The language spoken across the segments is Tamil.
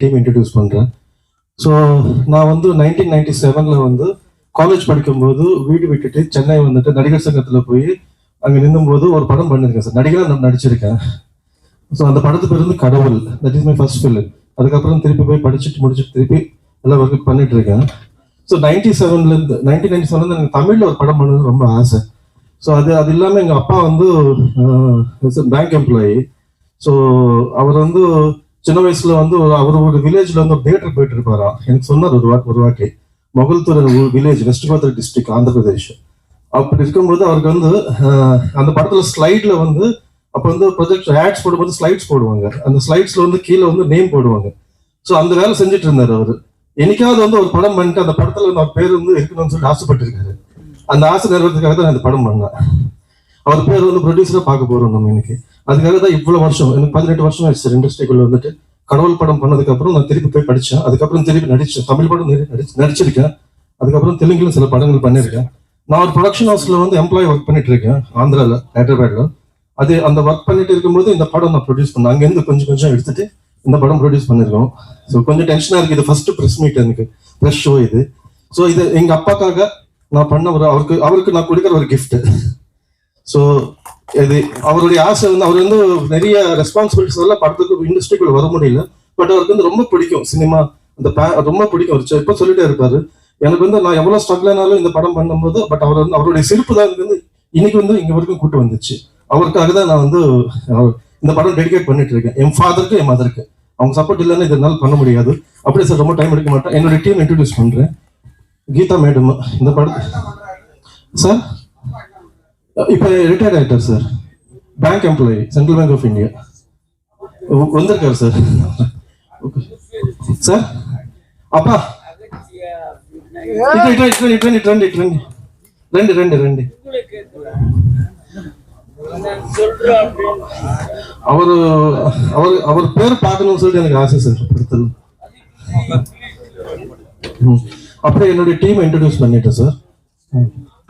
டீம் இன்ட்ரடியூஸ் பண்ணுறேன் ஸோ நான் வந்து நைன்டீன் நைன்டி செவனில் வந்து காலேஜ் படிக்கும்போது வீடு விட்டுட்டு சென்னை வந்துட்டு நடிகர் சங்கத்தில் போய் அங்கே நின்றும்போது ஒரு படம் பண்ணியிருக்கேன் சார். நடிகராக நான் நடிச்சிருக்கேன். ஸோ அந்த படத்து பேர் வந்து கடவுள். That is my first film அதுக்கப்புறம் திருப்பி போய் படிச்சுட்டு முடிச்சுட்டு திருப்பி எல்லாம் ஒர்க் பண்ணிட்டு இருக்கேன் ஸோ நைன்டி செவன்லேருந்து நைன்டீன் நைன்டி செவன்லேருந்து எனக்கு தமிழில் ஒரு படம் பண்ணது ரொம்ப ஆசை. ஸோ அது அது இல்லாமல் எங்கள் அப்பா வந்து பேங்க் எம்ப்ளாயி ஸோ அவர் வந்து சின்ன வயசுல வந்து ஒரு- அவர் ஒரு வில்லேஜ்ல வந்து தியேட்டர் போயிட்டு இருப்பாரா எனக்கு சொன்னார் ஒரு வா ஒரு வாட்டி. மொகல்தூர் வில்லேஜ் வெஸ்ட் கோத்தர் டிஸ்ட்ரிக்ட் ஆந்திர பிரதேஷ் அப்படி இருக்கும்போது அவருக்கு வந்து அந்த படத்துல ஸ்லைட்ல வந்து அப்போ வந்து ப்ரொஜெக்ட் ஆட்ஸ் போடும்போது ஸ்லைட்ஸ் போடுவாங்க. அந்த ஸ்லைட்ஸ்ல வந்து கீழே வந்து நேம் போடுவாங்க. ஸோ அந்த வேலை செஞ்சுட்டு இருந்தாரு அவர். என்னைக்காவது வந்து ஒரு படம் பண்ணிட்டு அந்த படத்துல வந்து அவர் பேர் வந்து இருக்கணும்னு சொல்லிட்டு ஆசைப்பட்டிருக்காரு. அந்த ஆசை நிறைவேறதுக்காக தான் அந்த படம் பண்ணேன். அவர் பேர் வந்து ப்ரொடியூசரா பார்க்க போறோம் நம்ம இன்னைக்கு. அதுக்காக தான் இவ்வளவு வருஷம் எனக்கு பதினெட்டு வருஷம் ஆயிடுச்சு இண்டஸ்ட்ரிக்குள்ள வந்துட்டு. கடவுள் படம் பண்ணதுக்கு அப்புறம் நான் திருப்பி போய் படித்தேன் அதுக்கப்புறம் திருப்பி நடிச்சேன். தமிழ் படம் நிறைய நடிச்சிருக்கேன். அதுக்கப்புறம் தெலுங்குல சில படங்கள் பண்ணியிருக்கேன். நான் ஒரு ப்ரொடக்ஷன் ஹவுஸ்ல வந்து எம்ப்ளாயி ஒர்க் பண்ணிட்டு இருக்கேன் ஆந்திரால ஹைதராபாத்ல. அது அந்த ஒர்க் பண்ணிட்டு இருக்கும்போது இந்த படம் நான் ப்ரொடியூஸ் பண்ணேன். அங்கேருந்து கொஞ்சம் கொஞ்சம் எடுத்துட்டு இந்த படம் ப்ரொடியூஸ் பண்ணிருக்கோம். ஸோ கொஞ்சம் டென்ஷனாக இருக்கு இது ஃபர்ஸ்ட் ப்ரெஸ் மீட் எனக்கு. ப்ரெஸ் ஷோ இது. ஸோ இது எங்க அப்பாக்காக நான் பண்ண ஒரு அவருக்கு அவருக்கு நான் கொடுக்குற ஒரு கிஃப்ட் ஸோ இது அவருடைய ஆசை வந்து அவர் வந்து நிறைய ரெஸ்பான்சிபிலிட்டிஸ் எல்லாம் படத்துக்கு இண்டஸ்ட்ரிக்குள்ள வர முடியல. பட் அவருக்கு வந்து ரொம்ப பிடிக்கும் சினிமா அந்த ரொம்ப பிடிக்கும். அவர் இப்போ சொல்லிட்டே இருப்பாரு. எனக்கு வந்து நான் எவ்வளவு ஸ்ட்ரகிள் ஆனாலும் இந்த படம் பண்ணும்போது பட் அவர் வந்து அவருடைய சிரிப்பு தான் வந்து இன்னைக்கு வந்து இங்க வரைக்கும் கூட்டு வந்துச்சு. அவருக்காக தான் நான் வந்து இந்த படம் டெடிகேட் பண்ணிட்டு இருக்கேன். என் ஃபாதருக்கு என் மதருக்கு அவங்க சப்போர்ட் இல்லைன்னா இதனால பண்ண முடியாது. அப்படியே சார் ரொம்ப டைம் எடுக்க மாட்டேன். என்னோட டீம் இன்ட்ரடியூஸ் பண்ணுறேன் கீதா மேடம் இந்த படம் சார் இப்போ retired actor sir bank employee central bank of India வந்திருக்காரு சார் ஓகே சார் அப்பா. ரெண்டு ரெண்டு ரெண்டு ரெண்டு. அவர் அவர் அவர் பேர் பார்க்கணும்னு சொல்லிட்டு எனக்கு ஆசை சார் படத்தில். அப்புறம் அப்படியே என்னுடைய டீம் இன்ட்ரடியூஸ் பண்ணிட்டேன் சார்.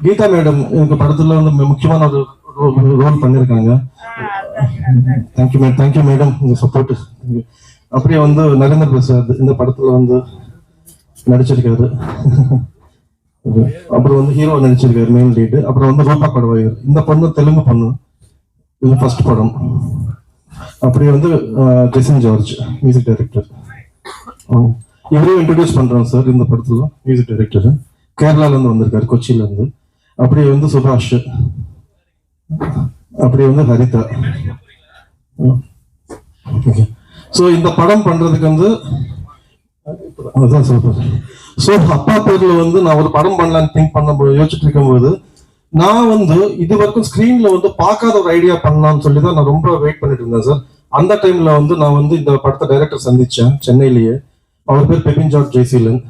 கீதா மேடம் எனக்கு படத்துல வந்து முக்கியமான ஒரு ரோல் பண்ணியிருக்காங்க thank you madam thank you madam உங்க சப்போர்ட் அப்படியே வந்து நரேந்திர பிரசாத் இந்த படத்துல வந்து நடிச்சிருக்காரு. அப்புறம் வந்து ஹீரோ நடிச்சிருக்காரு மெயின் லீடு அப்புறம் வந்து ரூபா படவாயர். இந்த பொண்ணு தெலுங்கு பொண்ணு. இது ஃபர்ஸ்ட் படம். அப்படியே வந்து ஜெசன் ஜார்ஜ் மியூசிக் டைரக்டர் இவரையும் இன்ட்ரடியூஸ் பண்றோம் சார் இந்த படத்துல மியூசிக் டைரக்டர் கேரளாலேருந்து வந்திருக்காரு கொச்சியிலேருந்து அப்படியே வந்து சுபாஷ். அப்படியே வந்து ஹரிதா. ஓகே ஸோ இந்த படம் பண்றதுக்கு வந்து அதுதான் சொல்றேன் ஸோ அப்பா பேர்ல வந்து நான் ஒரு படம் பண்ணலான்னு திங்க் பண்ண யோசிச்சுட்டு இருக்கும்போது நான் வந்து இது வரைக்கும் ஸ்கிரீன்ல வந்து பார்க்காத ஒரு ஐடியா பண்ணலாம்னு சொல்லி தான் நான் ரொம்ப வெயிட் பண்ணிட்டு இருந்தேன் சார். அந்த டைம்ல வந்து நான் வந்து இந்த படத்தை டைரக்டர் சந்திச்சேன் சென்னையிலேயே. அவர் பேர் பெபின் ஜார்ஜ் ஜெய்சீலன்.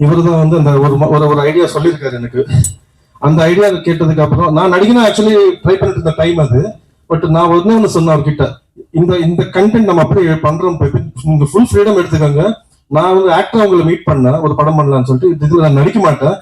இவர் தான் வந்து அந்த ஒரு ஒரு ஒரு ஐடியா சொல்லியிருக்காரு எனக்கு. அந்த ஐடியா கேட்டதுக்கு அப்புறம் நான் நடிகனா ஆக்சுவலி ட்ரை பண்ணிட்டு இருந்த டைம் அது. பட் நான் ஒன்று ஒன்று சொன்னேன் அவர்கிட்ட. இந்த இந்த கண்டென்ட் நம்ம அப்படியே பண்றோம் பெபின். ஃபுல் ஃப்ரீடம் எடுத்துக்கோங்க. நான் வந்து ஆக்டர் உங்களை மீட் பண்ணேன் ஒரு படம் பண்ணலாம்னு சொல்லிட்டு இது- இதுல நான் நடிக்க மாட்டேன்.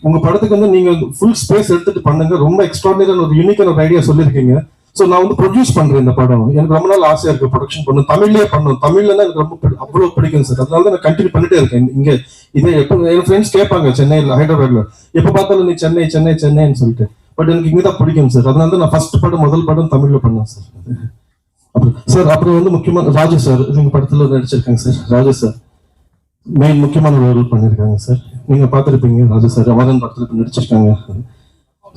உங்க படத்துக்கு வந்து நீங்க ஃபுல் ஸ்பேஸ் எடுத்துட்டு பண்ணுங்க. ரொம்ப எக்ஸ்ட்ராடினரியான ஒரு யூனிக்கான ஒரு ஐடியா சொல்லியிருக்கீங்க. ஸோ நான் வந்து ப்ரொடியூஸ் பண்றேன் இந்த படம். எனக்கு ரொம்ப நாள் ஆசையா இருக்கு ப்ரொடக்ஷன் பண்ணணும். தமிழ்லயே பண்ணணும். தமிழ்ல தான் எனக்கு ரொம்ப பிடி- அவ்வளவு பிடிக்கும் சார். அதனால தான் நான் கண்டினியூ பண்ணிட்டே இருக்கேன். இங்க இதே எப்போ என் ஃப்ரெண்ட்ஸ் கேட்பாங்க சென்னையில் ஹைதராபாத்ல. எப்போ பார்த்தாலும் நீ சென்னை சென்னை சென்னைன்னு சொல்லிட்டு. பட் எனக்கு இங்கே தான் பிடிக்கும் சார். அதனால தான் நான் ஃபர்ஸ்ட் படம் முதல் படம் தமிழ்ல பண்ணேன் சார். அப்புறம் சார் அப்புறம் வந்து முக்கியமான ராஜு சார் எங்க படத்துல நடிச்சிருக்காங்க சார். ராஜு சார். மெயின் முக்கியமான ரோல் பண்ணியிருக்காங்க சார் நீங்கள் பார்த்துருப்பீங்க ராஜு சார் அவரன் படத்துல நடிச்சிருக்காங்க.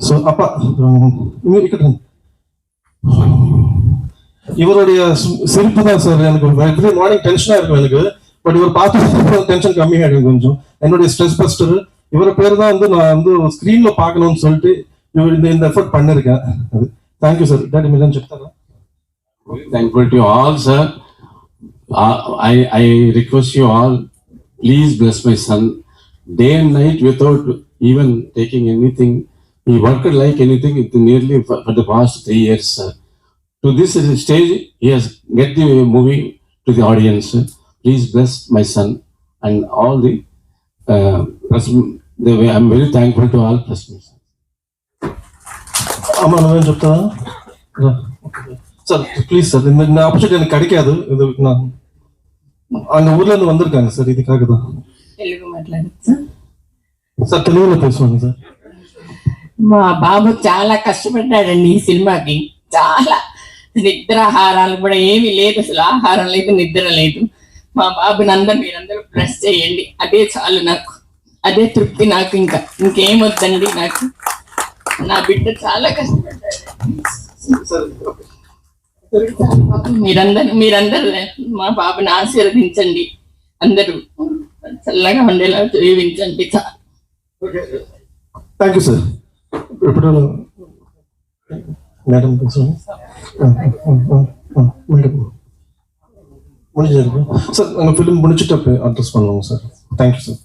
ஸோ அப்பா இருக்கட்டும். இவருடைய சிரிப்பு தான் சார் எனக்கு எவ்ரி மார்னிங் டென்ஷனாக இருக்கும் எனக்கு. பட் இவர் பார்த்து டென்ஷன் கம்மியாகிடும் கொஞ்சம். என்னுடைய ஸ்ட்ரெஸ் பஸ்டர் இவரை பேர் தான் வந்து நான் வந்து ஸ்க்ரீனில் பார்க்கணும்னு சொல்லிட்டு இவர் இந்த இந்த எஃபர்ட் பண்ணிருக்கேன். அது. Thank you sir daddy Milan செப்தாரா Thankful to you all, sir. Uh, I, I request you all, please bless my son. Day and night without even taking anything. He worked like anything it nearly for, for the past three years, sir. To this stage, he has get the movie to the audience. Please bless my son and all the uh, press, the way I'm very thankful to all press. ஆமா நான் చెప్తా சார் ப்ளீஸ் சார் இந்த இந்த ஆப்பர்ச்சுனிட்டி எனக்கு கிடைக்காது இது நான் அங்க ஊர்ல இருந்து வந்திருக்காங்க சார் இதுக்காக தான் తెలుగు మాట్లాడచ్చు சார் தெலுங்குல பேசுவாங்க சார் మా బాబు చాలా కష్టపడ్డాడండి ఈ సినిమాకి చాలా నిద్రాహారాలు కూడా ఏమీ లేదు అసలు ఆహారం లేదు నిద్ర లేదు మా బాబుని అందరు మీరందరూ బ్లెస్ చేయండి అదే చాలు నాకు అదే తృప్తి నాకు ఇంకా ఇంకేం వద్దండి నాకు నా బిడ్డ చాలా కష్టపడ్డాడు సార్ మీరందరూ మీరందరూ మా బాబుని ఆశీర్వదించండి అందరూ చల్లగా ఉండేలా జీవించండి చాలు థ్యాంక్ యూ సార్ ఎప్పుడు మేడం பேசுவாங்க மேடம் முடிஞ்சிருக்கு சார் நாங்கள் ஃபிலிம் முடிச்சுட்டு அப்போ அட்ரஸ் பண்ணுவோங்க சார் தேங்க்யூ சார்